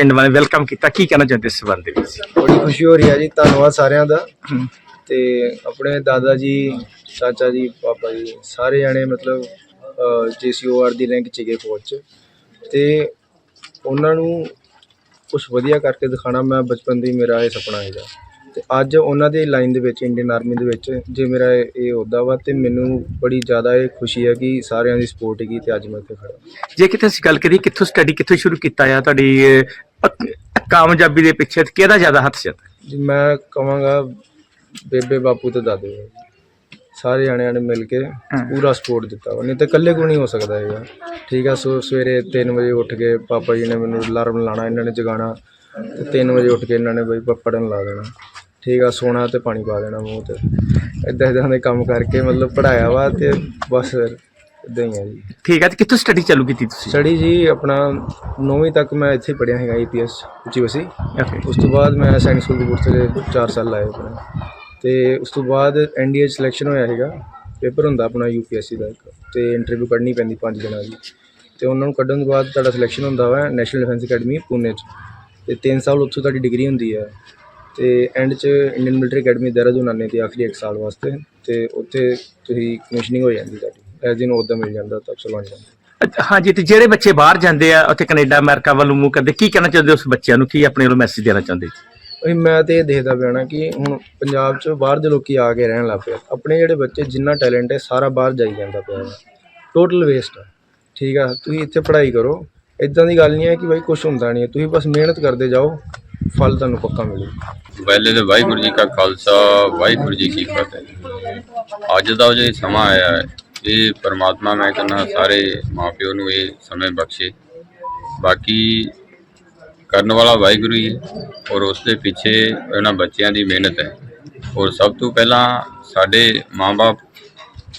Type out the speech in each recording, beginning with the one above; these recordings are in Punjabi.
ਪਿੰਡ ਵਾਲੇ ਵੈਲਕਮ ਕੀਤਾ। ਕੀ ਕਹਿਣਾ ਚਾਹੁੰਦੇ ਇਸ ਸੰਬੰਧ ਦੇ ਵਿੱਚ? ਬੜੀ ਖੁਸ਼ੀ ਹੋ ਰਹੀ ਹੈ ਜੀ ਧੰਨਵਾਦ ਸਾਰਿਆਂ ਦਾ। ਤੇ ਆਪਣੇ ਦਾਦਾ ਜੀ ਚਾਚਾ ਜੀ ਪਾਪਾ ਜੀ ਸਾਰੇ ਜਾਣੇ ਮਤਲਬ ਜੀਸੀਓਆਰ ਦੀ ਰੈਂਕ ਚ ਗਏ ਫੌਜ ਚ। ਤੇ ਉਹਨਾਂ ਨੂੰ ਕੁਝ ਵਧੀਆ ਕਰਕੇ ਦਿਖਾਣਾ ਮੈਂ ਬਚਪਨ ਦੀ ਮੇਰਾ ਇਹ ਸੁਪਨਾ ਹੈਗਾ। ਤੇ ਅੱਜ ਉਹਨਾਂ ਦੀ ਲਾਈਨ ਦੇ ਵਿੱਚ ਇੰਡੀਅਨ ਆਰਮੀ ਦੇ ਵਿੱਚ ਜੇ ਮੇਰਾ ਇਹ ਇਹ ਅਹੁਦਾ ਵਾ ਤੇ ਮੈਨੂੰ ਬੜੀ ਜ਼ਿਆਦਾ ਇਹ ਖੁਸ਼ੀ ਹੈ ਕਿ ਸਾਰਿਆਂ ਦੀ ਸਪੋਰਟ ਹੈਗੀ ਤੇ ਅੱਜ ਮੈਂ ਇੱਥੇ ਖੜਾ ਜੇ ਕਿਤੇ ਅਸੀਂ ਗੱਲ ਕਰੀਏ ਕਿੱਥੋਂ ਸਟੱਡੀ ਕਿੱਥੋਂ ਸ਼ੁਰੂ ਕੀਤਾ ਆ? ਤੁਹਾਡੀ ਕਾਮਯਾਬੀ ਦੇ ਪਿੱਛੇ ਕਿਹਦਾ ਜ਼ਿਆਦਾ ਹੱਥ ਸੀ ਜੀ ਮੈਂ ਕਹਾਂਗਾ ਬੇਬੇ ਬਾਪੂ ਤੇ ਦਾਦੇ। ਸਾਰੇ ਜਣਿਆਂ ਨੇ ਮਿਲ ਕੇ ਪੂਰਾ ਸਪੋਰਟ ਦਿੱਤਾ। ਵਾ ਨਹੀਂ ਤਾਂ ਇਕੱਲੇ ਕੋ ਨਹੀਂ ਹੋ ਸਕਦਾ ਹੈਗਾ। ਠੀਕ ਆ ਸੋ ਸਵੇਰੇ 3 ਵਜੇ ਉੱਠ ਕੇ ਪਾਪਾ ਜੀ ਨੇ ਮੈਨੂੰ ਅਲਾਰਮ ਲਾਣਾ ਇਹਨਾਂ ਨੇ ਜਗਾਉਣਾ। ਤੇ 3 ਵਜੇ ਉੱਠ ਕੇ ਇਹਨਾਂ ਨੇ ਬਈ ਪ- ਪੜ੍ਹਨ ਲਾ ਦੇਣਾ। ਠੀਕ ਆ ਸੋਣਾ ਤੇ ਪਾਣੀ ਪਾ ਦੇਣਾ ਮੂੰਹ ਤੇ। ਇਦਾਂ ਇਦਾਂ ਦੇ ਕੰਮ ਕਰਕੇ ਮਤਲਬ ਪੜਾਇਆ ਵਾ ਤੇ ਬਸ ਇਦਾਂ ਹੀ ਆ ਜੀ। ਠੀਕ ਹੈ ਤੇ ਕਿੱਥੋਂ ਸਟੱਡੀ ਚਾਲੂ ਕੀਤੀ ਤੁਸੀਂ? ਸਟੱਡੀ ਜੀ ਆਪਣਾ 9ਵੀਂ ਤੱਕ ਮੈਂ ਇੱਥੇ ਪੜ੍ਹਿਆ ਹੈਗਾ ਈਪੀਐਸ ਉੱਚੀ ਵਸੀ Okay. ਉਸ ਤੋਂ ਬਾਅਦ ਮੈਂ ਸੈਨਿਕ ਸਕੂਲ ਕਪੂਰਥਲੇ 4 ਸਾਲ ਲਾਏ ਆਪਣੇ। ਤੇ ਉਸ ਤੋਂ ਬਾਅਦ ਐਨਡੀਏ ਸਿਲੈਕਸ਼ਨ ਹੋਇਆ ਹੈਗਾ। ਪੇਪਰ ਹੁੰਦਾ ਆਪਣਾ ਯੂਪੀਐਸਸੀ ਦਾ ਇੱਕ। ਤੇ ਇੰਟਰਵਿਊ ਕੱਢਣੀ ਪੈਂਦੀ 5 ਦਿਨਾਂ ਦੀ। ਤੇ ਉਹਨਾਂ ਨੂੰ ਕੱਢਣ ਤੋਂ ਬਾਅਦ ਤੁਹਾਡਾ ਸਿਲੈਕਸ਼ਨ ਹੁੰਦਾ ਵਾ ਨੈਸ਼ਨਲ ਡਿਫੈਂਸ ਅਕੈਡਮੀ ਪੁਣੇ 'ਚ। ਤੇ 3 ਸਾਲ ਉੱਥੋਂ ਤੁਹਾਡੀ ਡਿਗਰੀ ਹੁੰਦੀ ਹੈ ਤੇ ਐਂਡ 'ਚ ਇੰਡੀਅਨ ਮਿਲਟਰੀ ਅਕੈਡਮੀ ਦੇਹਰਾਦੂਨ ਦੀ ਆਖਰੀ 1 ਸਾਲ ਵਾਸਤੇ। ਤੇ ਉੱਥੇ ਤੁਸੀਂ ਕਮਿਸ਼ਨਿੰਗ ਹੋ ਜਾਂਦੀ ਤੁਹਾਡੀ। ਐਸ ਦਿਨ ਉਹਦਾ ਮਿਲ ਜਾਂਦਾ ਤਾਂ ਚਲੋ ਜਾਂਦਾ। ਅੱਛਾ, ਹਾਂਜੀ ਤੇ ਜਿਹੜੇ ਬੱਚੇ ਬਾਹਰ ਜਾਂਦੇ ਆ ਉੱਥੇ ਕੈਨੇਡਾ ਅਮਰੀਕਾ ਵੱਲ ਮੂਵ ਕਰਦੇ ਕੀ ਕਹਿਣਾ ਚਾਹੁੰਦੇ ਉਸ ਬੱਚਿਆਂ ਨੂੰ? ਕੀ ਆਪਣੇ ਵੱਲੋਂ ਮੈਸੇਜ ਦੇਣਾ ਚਾਹੁੰਦੇ? ਉਹੀ ਮੈਂ ਤੇ ਇਹ ਦੇਖਦਾ ਪਿਆ ਨਾ ਕਿ ਹੁਣ ਪੰਜਾਬ 'ਚ ਬਾਹਰ ਦੇ ਲੋਕੀ ਆ ਕੇ ਰਹਿਣ ਲੱਗ ਪਏ ਆਪਣੇ ਜਿਹੜੇ ਬੱਚੇ ਜਿੰਨਾ ਟੈਲੈਂਟ ਹੈ ਸਾਰਾ ਬਾਹਰ ਜਾਈ ਜਾਂਦਾ ਪਿਆ ਟੋਟਲ ਵੇਸਟ ਹੈ ਠੀਕ ਆ ਤੁਸੀਂ ਇੱਥੇ ਪੜ੍ਹਾਈ ਕਰੋ। ਇਦਾਂ ਦੀ ਗੱਲ ਨਹੀਂ ਹੈ ਕਿ ਬਾਈ ਕੁਝ ਹੁੰਦਾ ਨਹੀਂ ਹੈ। ਤੁਸੀਂ ਬਸ ਮਿਹਨਤ ਕਰਦੇ ਜਾਓ ਫਲ ਤੁਹਾਨੂੰ ਪੱਕਾ ਮਿਲੂ। ਪਹਿਲੇ ਤਾਂ ਵਾਹਿਗੁਰੂ ਜੀ ਕਾ ਖਾਲਸਾ ਵਾਹਿਗੁਰੂ ਜੀ ਕੀ ਫਤਿਹ। ਅੱਜ ਦਾ ਜੋ ਇਹ ਸਮਾਂ ਆਇਆ ਹੈ ਇਹ ਪਰਮਾਤਮਾ, ਮੈਂ ਕਹਿੰਦਾ ਸਾਰੇ ਮਾਪਿਓ ਨੂੰ ਇਹ ਸਮੇਂ ਬਖਸ਼ੇ। ਬਾਕੀ ਕਰਨ ਵਾਲਾ ਵਾਹਿਗੁਰੂ ਹੀ ਹੈ ਔਰ ਉਸ ਦੇ ਪਿੱਛੇ ਇਹਨਾਂ ਬੱਚਿਆਂ ਦੀ ਮਿਹਨਤ ਹੈ। ਔਰ ਸਭ ਤੋਂ ਪਹਿਲਾਂ ਸਾਡੇ ਮਾਪੇ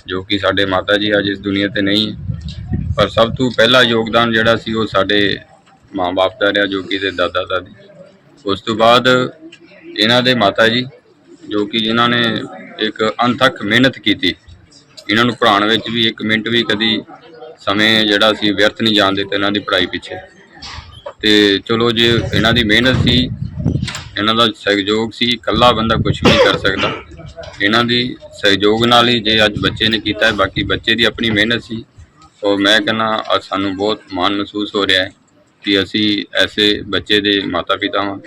ਜੋ ਕਿ ਸਾਡੇ ਮਾਤਾ ਜੀ ਅੱਜ ਇਸ ਦੁਨੀਆ ਤੇ ਨਹੀਂ ਪਰ ਸਭ ਤੋਂ ਪਹਿਲਾ ਯੋਗਦਾਨ ਜਿਹੜਾ ਸੀ ਉਹ ਸਾਡੇ ਮਾਪੇ ਦਾ ਰਿਹਾ, ਜੋ ਕਿ ਦੇ ਦਾਦਾ ਦਾਦੀ ਉਸ ਤੋਂ ਬਾਅਦ ਇਹਨਾਂ ਦੇ ਮਾਤਾ ਜੀ, ਜੋ ਕਿ ਜਿਨ੍ਹਾਂ ਨੇ ਇੱਕ ਅਣਥੱਕ ਮਿਹਨਤ ਕੀਤੀ ਇਹਨਾਂ ਨੂੰ ਪੜ੍ਹਾਉਣ ਵਿੱਚ ਵੀ ਇੱਕ ਮਿੰਟ ਵੀ ਕਦੀ ਸਮੇਂ ਜਿਹੜਾ ਸੀ ਵਿਅਰਥ ਨਹੀਂ ਜਾਣ ਦਿੱਤਾ ਇਹਨਾਂ ਦੀ ਪੜ੍ਹਾਈ ਪਿੱਛੇ। ਤੇ ਚਲੋ ਜੇ ਇਹਨਾਂ ਦੀ ਮਿਹਨਤ ਸੀ, ਇਹਨਾਂ ਦਾ ਸਹਿਯੋਗ ਸੀ, ਇਕੱਲਾ ਬੰਦਾ ਕੁਝ ਵੀ ਨਹੀਂ ਕਰ ਸਕਦਾ। ਇਹਨਾਂ ਦੀ ਸਹਿਯੋਗ ਨਾਲ ਹੀ ਜੇ ਅੱਜ ਬੱਚੇ ਨੇ ਕੀਤਾ ਹੈ, ਬਾਕੀ ਬੱਚੇ ਦੀ ਆਪਣੀ ਮਿਹਨਤ ਸੀ। ਔਰ ਮੈਂ ਕਹਿੰਦਾ ਸਾਨੂੰ ਬਹੁਤ ਮਾਣ ਮਹਿਸੂਸ ਹੋ ਰਿਹਾ ਹੈ ਕਿ ਅਸੀਂ ਐਸੇ ਬੱਚੇ ਦੇ ਮਾਤਾ ਪਿਤਾ ਹਾਂ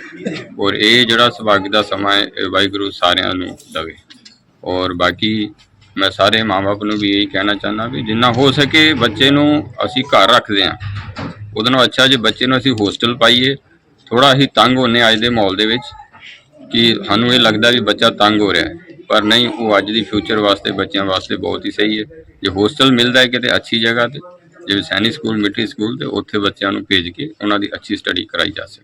ਔਰ ਇਹ ਜਿਹੜਾ ਸੁਭਾਗ ਦਾ ਸਮਾਂ ਹੈ ਵਾਹਿਗੁਰੂ ਸਾਰਿਆਂ ਨੂੰ ਦੇਵੇ। ਔਰ ਬਾਕੀ ਮੈਂ ਸਾਰੇ ਮਾਪੇ ਨੂੰ ਵੀ ਇਹੀ ਕਹਿਣਾ ਚਾਹੁੰਦਾ ਵੀ ਜਿੰਨਾ ਹੋ ਸਕੇ ਬੱਚੇ ਨੂੰ ਅਸੀਂ ਘਰ ਰੱਖਦੇ ਹਾਂ। ਉਹਦੇ ਨਾਲ ਅੱਛਾ ਜੇ ਬੱਚੇ ਨੂੰ ਅਸੀਂ ਹੋਸਟਲ ਪਾਈਏ ਥੋੜਾ ਹੀ ਤੰਗ ਹੋਨੇ ਅੱਜ ਦੇ ਮਾਹੌਲ ਦੇ ਵਿੱਚ ਕਿ ਸਾਨੂੰ ਇਹ ਲੱਗਦਾ ਵੀ ਬੱਚਾ ਤੰਗ ਹੋ ਰਿਹਾ ਹੈ। ਪਰ ਨਹੀਂ, ਉਹ ਅੱਜ ਦੀ ਫਿਊਚਰ ਵਾਸਤੇ, ਬੱਚਿਆਂ ਵਾਸਤੇ ਬਹੁਤ ਹੀ ਸਹੀ ਹੈ। ਜੇ ਹੋਸਟਲ ਮਿਲਦਾ ਹੈ ਕਿਤੇ ਅੱਛੀ ਜਗ੍ਹਾ ਤੇ ਜਿਵੇਂ ਸੈਨੀ ਸਕੂਲ ਮਿਲਟਰੀ ਸਕੂਲ ਤੇ, ਉੱਥੇ ਬੱਚਿਆਂ ਨੂੰ ਭੇਜ ਕੇ ਉਹਨਾਂ ਦੀ ਅੱਛੀ ਸਟੱਡੀ ਕਰਾਈ ਜਾ ਸਕੇ।